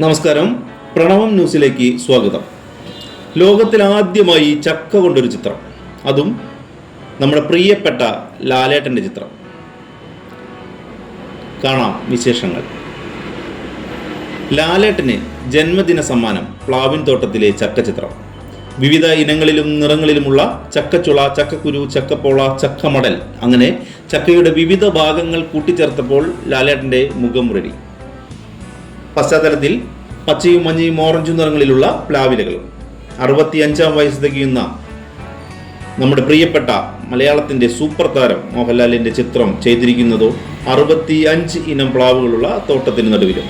നമസ്കാരം. പ്രണവം ന്യൂസിലേക്ക് സ്വാഗതം. ലോകത്തിൽ ആദ്യമായി ചക്ക കൊണ്ടൊരു ചിത്രം. അതും നമ്മുടെ പ്രിയപ്പെട്ട ലാലേട്ടന്റെ ചിത്രം. കാണാം വിശേഷങ്ങൾ. ലാലേട്ടന് ജന്മദിന സമ്മാനം പ്ലാവിൻ തോട്ടത്തിലെ ചക്ക ചിത്രം വിവിധ ഇനങ്ങളിലും നിറങ്ങളിലുമുള്ള ചക്കച്ചുള ചക്കക്കുരു ചക്കപ്പോള ചക്കമടൽ അങ്ങനെ ചക്കയുടെ വിവിധ ഭാഗങ്ങൾ കൂട്ടിച്ചേർത്തപ്പോൾ ലാലേട്ടന്റെ മുഖം റെഡി. പശ്ചാത്തലത്തിൽ പച്ചയും മഞ്ഞയും ഓറഞ്ചും നിറങ്ങളിലുള്ള പ്ലാവിലകൾ. അറുപത്തി അഞ്ചാം വയസ്സ് തികയുന്ന നമ്മുടെ പ്രിയപ്പെട്ട മലയാളത്തിന്റെ സൂപ്പർ താരം മോഹൻലാലിന്റെ ചിത്രം ചെയ്തിരിക്കുന്നതോ അറുപത്തി അഞ്ച് ഇനം പ്ലാവുകളുള്ള തോട്ടത്തിന് നടുവിലും.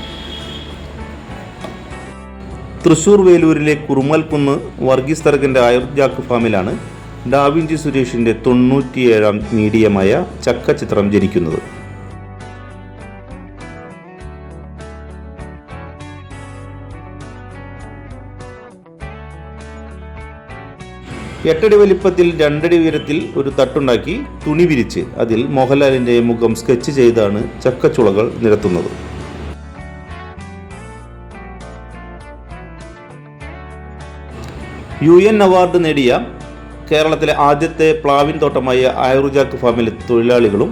തൃശൂർ വേലൂരിലെ കുറുമൽക്കുന്ന് വർഗീസ് തർഗന്റെ ആയുർജാക്ക് ഫാമിലാണ് ഡാവിഞ്ചി സുരേഷിന്റെ തൊണ്ണൂറ്റിയേഴാം മീഡിയമായ ചക്ക ചിത്രം ജനിക്കുന്നത് എട്ടടി വലിപ്പത്തിൽ രണ്ടടി ഉയരത്തിൽ ഒരു തട്ടുണ്ടാക്കി തുണി വിരിച്ച് അതിൽ മോഹൻലാലിന്റെ മുഖം സ്കെച്ച് ചെയ്താണ് ചക്കച്ചുളകൾ നിരത്തുന്നത്. യു എൻ അവാർഡ് നേടിയ കേരളത്തിലെ ആദ്യത്തെ പ്ലാവിൻ തോട്ടമായ ആയുർജാക്ക് ഫാമിലെ തൊഴിലാളികളും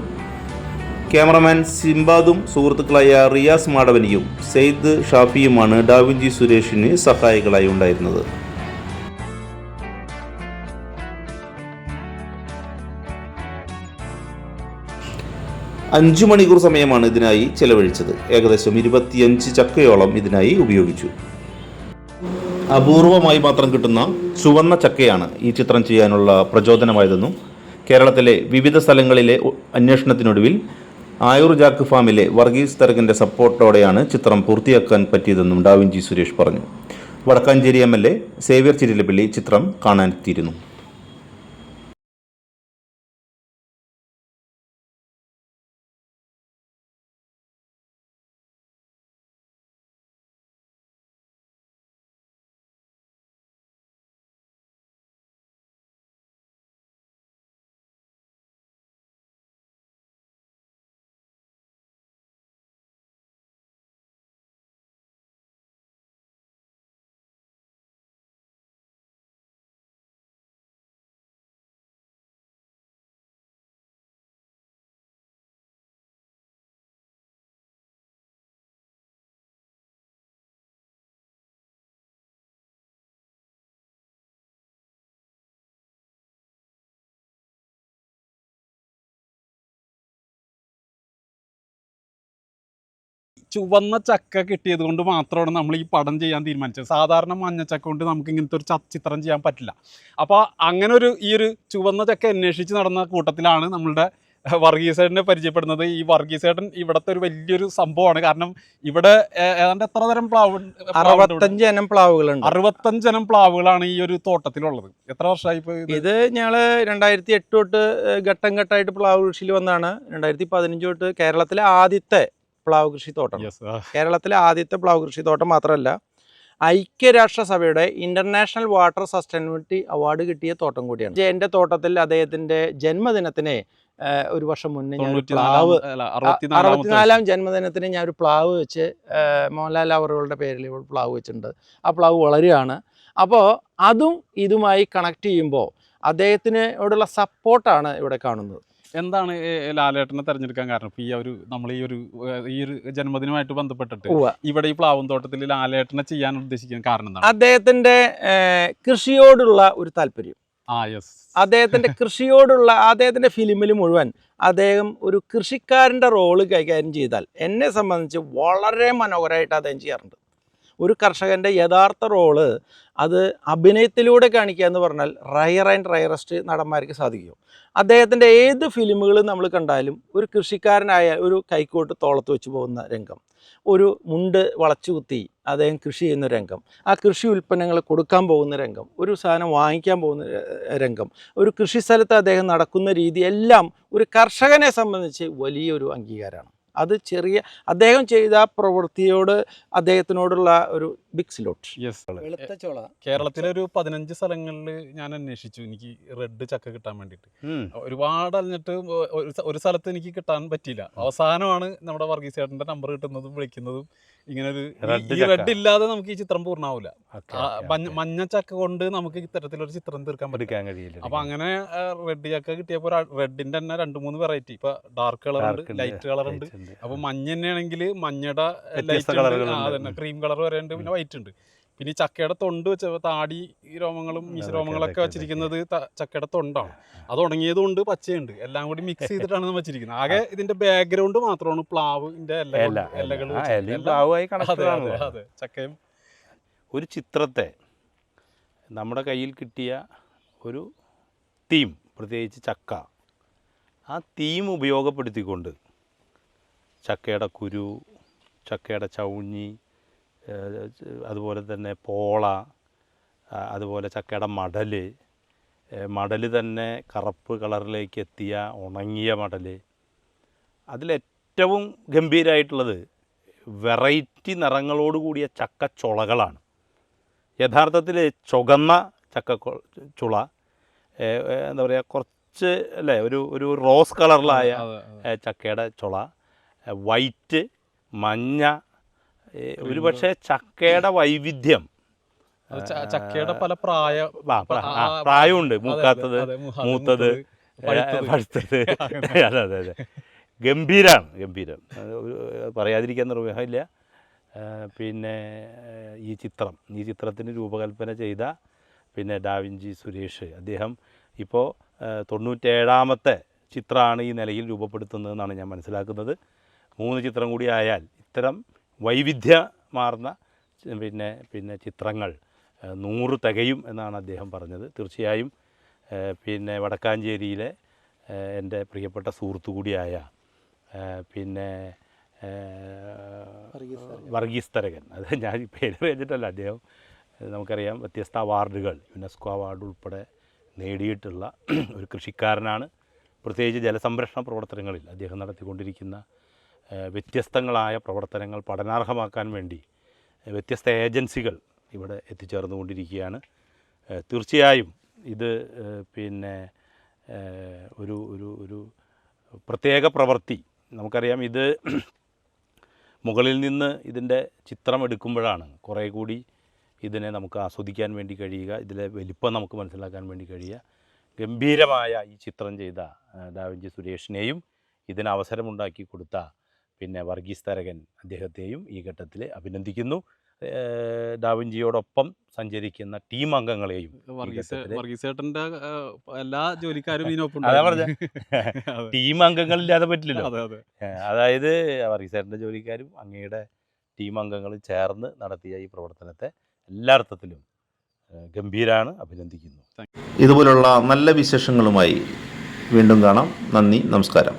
ക്യാമറമാൻ സിംബാദും സുഹൃത്തുക്കളായ റിയാസ് മാടവനിയും സെയ്ദ് ഷാഫിയുമാണ് ഡാവിഞ്ചി സുരേഷിന് സഹായികളായി ഉണ്ടായിരുന്നത്. അഞ്ചു മണിക്കൂർ സമയമാണ് ഇതിനായി ചെലവഴിച്ചത്. ഏകദേശം ഇരുപത്തിയഞ്ച് ചക്കയോളം ഇതിനായി ഉപയോഗിച്ചു. അപൂർവമായി മാത്രം കിട്ടുന്ന ചുവന്ന ചക്കയാണ് ഈ ചിത്രം ചെയ്യാനുള്ള പ്രചോദനമായതെന്നും കേരളത്തിലെ വിവിധ സ്ഥലങ്ങളിലെ അന്വേഷണത്തിനൊടുവിൽ ആയൂർ ജാക്ക് ഫാമിലെ വർഗീസ് തരകന്റെ സപ്പോർട്ടോടെയാണ് ചിത്രം പൂർത്തിയാക്കാൻ പറ്റിയതെന്നും ഡാവിൻജി സുരേഷ് പറഞ്ഞു. Vadakkanchery M L A Xavier Chittilappilly ചിത്രം കാണാനെത്തിയിരുന്നു. ചുവന്ന ചക്ക കിട്ടിയത് കൊണ്ട് മാത്രമാണ് നമ്മൾ ഈ പടം ചെയ്യാൻ തീരുമാനിച്ചത്. സാധാരണ മഞ്ഞച്ചക്ക കൊണ്ട് നമുക്ക് ഇങ്ങനത്തെ ഒരു ചിത്രം ചെയ്യാൻ പറ്റില്ല. അപ്പോൾ അങ്ങനെ ഒരു ഈ ഒരു ചുവന്ന ചക്ക അന്വേഷിച്ച് നടന്ന കൂട്ടത്തിലാണ് നമ്മളുടെ വർഗീസേട്ടനെ പരിചയപ്പെടുന്നത്. ഈ വർഗീസേട്ടൻ ഇവിടുത്തെ ഒരു വലിയൊരു സംഭവമാണ്. കാരണം ഇവിടെ ഏതാണ്ട് എത്ര തരം പ്ലാവ്? അറുപത്തഞ്ച് ഇനം പ്ലാവുകളുണ്ട്. അറുപത്തഞ്ചനം പ്ലാവുകളാണ് ഈ ഒരു തോട്ടത്തിലുള്ളത്. എത്ര വർഷമായി ഇത്? ഞങ്ങൾ രണ്ടായിരത്തി എട്ട് തൊട്ട് ഘട്ടം ഘട്ടമായിട്ട് പ്ലാവ് കൃഷിയിൽ വന്നാണ് രണ്ടായിരത്തി പതിനഞ്ച് തൊട്ട് കേരളത്തിലെ ആദ്യത്തെ പ്ലാവ് കൃഷിത്തോട്ടം. കേരളത്തിലെ ആദ്യത്തെ പ്ലാവ് കൃഷിത്തോട്ടം മാത്രമല്ല ഐക്യരാഷ്ട്രസഭയുടെ ഇന്റർനാഷണൽ വാട്ടർ സസ്റ്റൈനബിലിറ്റി അവാർഡ് കിട്ടിയ തോട്ടം കൂടിയാണ്. എന്റെ തോട്ടത്തിൽ അദ്ദേഹത്തിന്റെ ജന്മദിനത്തിന് ഒരു വർഷം മുന്നേ ഞാൻ ഒരു പ്ലാവ് അറുപത്തിനാലാം ജന്മദിനത്തിന് ഞാൻ ഒരു പ്ലാവ് വെച്ച് മോഹൻലാൽ അവറുകളുടെ പേരിൽ പ്ലാവ് വെച്ചിട്ടുണ്ട്. ആ പ്ലാവ് വളരുകയാണ്. അപ്പോൾ അതും ഇതുമായി കണക്ട് ചെയ്യുമ്പോൾ അദ്ദേഹത്തിനോടുള്ള സപ്പോർട്ടാണ് ഇവിടെ കാണുന്നത്. എന്താണ് ലാലേട്ടനെ തെരഞ്ഞെടുക്കാൻ കാരണം? ഇപ്പൊ ഈ ഒരു നമ്മൾ ഈ ഒരു ഈ ഒരു ജന്മദിനമായിട്ട് ബന്ധപ്പെട്ടിട്ട് ഇവിടെ ഈ പ്ലാവും തോട്ടത്തിൽ ലാലേട്ടനെ ചെയ്യാൻ ഉദ്ദേശിക്കുന്ന കാരണം എന്താണ്? അദ്ദേഹത്തിന്റെ കൃഷിയോടുള്ള ഒരു താല്പര്യം. ആ യെസ് അദ്ദേഹത്തിന്റെ കൃഷിയോടുള്ള അദ്ദേഹത്തിന്റെ ഫിലിമിൽ മുഴുവൻ അദ്ദേഹം ഒരു കൃഷിക്കാരന്റെ റോൾ കൈകാര്യം ചെയ്താൽ എന്നെ സംബന്ധിച്ച് വളരെ മനോഹരമായിട്ട് അദ്ദേഹം ചെയ്യാറുണ്ട്. ഒരു കർഷകന്റെ യഥാർത്ഥ റോൾ അത് അഭിനയത്തിലൂടെ കാണിക്കുക എന്ന് പറഞ്ഞാൽ റയർ ആൻഡ് റയറസ്റ്റ് നടന്മാർക്ക് സാധിക്കും. അദ്ദേഹത്തിന്റെ ഏത് ഫിലിമുകൾ നമ്മൾ കണ്ടാലും ഒരു കൃഷിക്കാരനായ ഒരു കൈക്കോട്ട് തോളത്ത് വെച്ച് പോകുന്ന രംഗം ഒരു മുണ്ട് വളച്ചു കുത്തി അദ്ദേഹം കൃഷി ചെയ്യുന്ന രംഗം ആ കൃഷി ഉൽപ്പന്നങ്ങൾ കൊടുക്കാൻ പോകുന്ന രംഗം ഒരു സാധനം വാങ്ങിക്കാൻ പോകുന്ന രംഗം ഒരു കൃഷി സ്ഥലത്ത് അദ്ദേഹം നടക്കുന്ന രീതി എല്ലാം ഒരു കർഷകനെ സംബന്ധിച്ച് വലിയൊരു അംഗീകാരമാണ്. അത് ചെറിയ അദ്ദേഹം ചെയ്ത പ്രവൃത്തിയോട് അദ്ദേഹത്തിനോടുള്ള ഒരു ബിഗ് സ്ലോട്ട് യെസ് വെളുത്ത ചോള. കേരളത്തിലെ ഒരു പതിനഞ്ച് സ്ഥലങ്ങളിൽ ഞാൻ അന്വേഷിച്ചു. എനിക്ക് റെഡ് ചക്ക കിട്ടാൻ വേണ്ടിട്ട്. ഒരുപാട് അലഞ്ഞിട്ട് ഒരു സ്ഥ- സ്ഥലത്ത് എനിക്ക് കിട്ടാൻ പറ്റിയില്ല. അവസാനമാണ് നമ്മുടെ വർഗീസ് ചേട്ടന്റെ നമ്പർ കിട്ടുന്നതും വിളിക്കുന്നതും ഇങ്ങനെ ഒരു. റെഡ് ഇല്ലാതെ നമുക്ക് ഈ ചിത്രം പൂർണമാവില്ല. ഓക്കേ, മഞ്ഞ ചക്ക കൊണ്ട് നമുക്ക് ഇത്തരത്തിലൊരു ചിത്രം തീർക്കാൻ പറ്റും കഴിയില്ല അപ്പൊ അങ്ങനെ റെഡ് ചക്ക കിട്ടിയപ്പോൾ റെഡിന്റെ തന്നെ രണ്ട് മൂന്ന് വെറൈറ്റി ഇപ്പൊ ഡാർക്ക് കളർ ഉണ്ട് ലൈറ്റ് കളർ ഉണ്ട്. ഉണ്ട്. അപ്പൊ മഞ്ഞ തന്നെയാണെങ്കിൽ മഞ്ഞയുടെ ലൈറ്റ് ക്രീം കളർ വരെ ഉണ്ട് പിന്നെ വൈറ്റ് ഉണ്ട്. പിന്നെ ഈ ചക്കയുടെ തൊണ്ട് വെച്ച താടി രോമങ്ങളും മീശ അതൊക്കെ, രോമങ്ങളൊക്കെ വെച്ചിരിക്കുന്നത് ചക്കയുടെ തൊണ്ടാണ്. അത് ഉണങ്ങിയതുകൊണ്ട് പച്ചയുണ്ട്. എല്ലാം കൂടി മിക്സ് ചെയ്തിട്ടാണ് നമ്മൾ വെച്ചിരിക്കുന്നത്. ആകെ ഇതിന്റെ ബാക്ക്ഗ്രൗണ്ട് മാത്രമാണ് പ്ലാവിന്റെ ചക്കയും. ഒരു ചിത്രത്തെ നമ്മുടെ കയ്യിൽ കിട്ടിയ ഒരു തീം പ്രത്യേകിച്ച് ചക്ക. ആ തീം ഉപയോഗപ്പെടുത്തിക്കൊണ്ട് ചക്കയുടെ കുരു ചക്കയുടെ ചൗഞ്ഞി അതുപോലെ തന്നെ പോള അതുപോലെ ചക്കയുടെ മടൽ മടൽ തന്നെ കറുപ്പ് കളറിലേക്ക് എത്തിയ ഉണങ്ങിയ മടൽ അതിലേറ്റവും ഗംഭീരമായിട്ടുള്ളത് വെറൈറ്റി നിറങ്ങളോട് കൂടിയ ചക്ക ചുളകളാണ് യഥാർത്ഥത്തിൽ ചുകന്ന ചക്ക ചുള എന്താ പറയുക കുറച്ച് അല്ലേ ഒരു ഒരു റോസ് കളറിലായ. ചക്കയുടെ ചുള. വൈറ്റ് മഞ്ഞ ഒരു പക്ഷേ ചക്കയുടെ വൈവിധ്യം. ചക്കയുടെ പല പ്രായ പ്രായമുണ്ട്. മൂക്കാത്തത് മൂത്തത് പഴുത്തത്. പഴുത്തത്. അതെ അതെ. അതെ ഗംഭീരാണ് ഗംഭീരം. പറയാതിരിക്കാൻ നിർവഹമില്ല. പിന്നെ ഈ ചിത്രം. ഈ ചിത്രത്തിന് രൂപകൽപ്പന ചെയ്ത പിന്നെ ഡാവിഞ്ചി സുരേഷ്. അദ്ദേഹം ഇപ്പോൾ തൊണ്ണൂറ്റേഴാമത്തെ ചിത്രമാണ് ഈ നിലയിൽ രൂപപ്പെടുത്തുന്നതെന്നാണ് ഞാൻ മനസ്സിലാക്കുന്നത്. മൂന്ന് ചിത്രം കൂടി ആയാൽ ഇത്തരം വൈവിധ്യമാർന്ന പിന്നെ പിന്നെ ചിത്രങ്ങൾ നൂറ് തികയും എന്നാണ് അദ്ദേഹം പറഞ്ഞത്. തീർച്ചയായും പിന്നെ വടക്കാഞ്ചേരിയിലെ എന്റെ പ്രിയപ്പെട്ട സുഹൃത്തു കൂടിയായ പിന്നെ വർഗീസ് തരകൻ. അത് ഞാൻ പേര് വെച്ചിട്ടല്ല അദ്ദേഹം നമുക്കറിയാം വ്യത്യസ്ത അവാർഡുകൾ യുനെസ്കോ അവാർഡ് ഉൾപ്പെടെ നേടിയിട്ടുള്ള ഒരു കൃഷിക്കാരനാണ്. പ്രത്യേകിച്ച് ജലസംരക്ഷണ പ്രവർത്തനങ്ങളിൽ അദ്ദേഹം നടത്തിക്കൊണ്ടിരിക്കുന്ന വ്യത്യസ്തങ്ങളായ പ്രവർത്തനങ്ങൾ പഠനാർഹമാക്കാൻ വേണ്ടി വ്യത്യസ്ത ഏജൻസികൾ ഇവിടെ എത്തിച്ചേർന്നുകൊണ്ടിരിക്കുകയാണ്. തീർച്ചയായും ഇത് പിന്നെ ഒരു ഒരു ഒരു പ്രത്യേക പ്രവൃത്തി. നമുക്കറിയാം ഇത് മുകളിൽ നിന്ന് ഇതിന്റെ ചിത്രം എടുക്കുമ്പോഴാണ് കുറേ കൂടി ഇതിനെ നമുക്ക് ആസ്വദിക്കാൻ വേണ്ടി കഴിയുക ഇതിലെ വലിപ്പം നമുക്ക് മനസ്സിലാക്കാൻ വേണ്ടി കഴിയുക. ഗംഭീരമായ ഈ ചിത്രം ചെയ്ത ദാവഞ്ചി സുരേഷിനെയും ഇതിന് അവസരമുണ്ടാക്കി കൊടുത്ത പിന്നെ വർഗീസ് തരകൻ അദ്ദേഹത്തെയും ഈ ഘട്ടത്തിൽ അഭിനന്ദിക്കുന്നു. ഡാവിഞ്ചിയോടൊപ്പം സഞ്ചരിക്കുന്ന ടീം അംഗങ്ങളെയും എല്ലാ ജോലിക്കാരും. ടീം അംഗങ്ങളില്ലാതെ പറ്റില്ലല്ലോ. അതെ അതെ. ഏഹ് അതായത് വർഗീസേട്ടന്റെ ജോലിക്കാരും അങ്ങയുടെ ടീം അംഗങ്ങൾ ചേർന്ന് നടത്തിയ ഈ പ്രവർത്തനത്തെ എല്ലാ അർത്ഥത്തിലും ഗംഭീരാണ്. അഭിനന്ദിക്കുന്നു. ഇതുപോലുള്ള നല്ല വിശേഷങ്ങളുമായി വീണ്ടും കാണാം. നന്ദി നമസ്കാരം.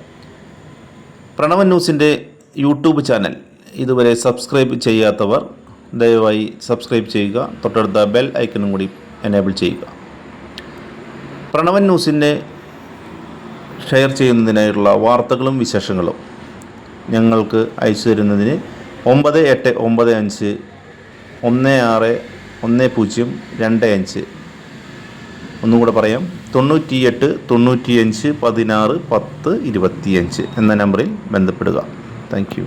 പ്രണവൻ ന്യൂസിന്റെ യൂട്യൂബ് ചാനൽ. ഇതുവരെ സബ്സ്ക്രൈബ് ചെയ്യാത്തവർ ദയവായി സബ്സ്ക്രൈബ് ചെയ്യുക. തൊട്ടടുത്ത ബെൽ ഐക്കണും കൂടി എനേബിൾ ചെയ്യുക. പ്രണവൻ ന്യൂസിനെ ഷെയർ ചെയ്യുന്നതിനായുള്ള വാർത്തകളും വിശേഷങ്ങളും ഞങ്ങൾക്ക് അയച്ചു തരുന്നതിന് ഒമ്പത് എട്ട് ഒമ്പത് അഞ്ച് ഒന്ന് ആറ് ഒന്ന് പൂജ്യം രണ്ട് അഞ്ച്. ഒന്നും കൂടെ പറയാം. തൊണ്ണൂറ്റിയെട്ട് തൊണ്ണൂറ്റിയഞ്ച് പതിനാറ് പത്ത് ഇരുപത്തിയഞ്ച് എന്ന നമ്പറിൽ ബന്ധപ്പെടുക. Thank you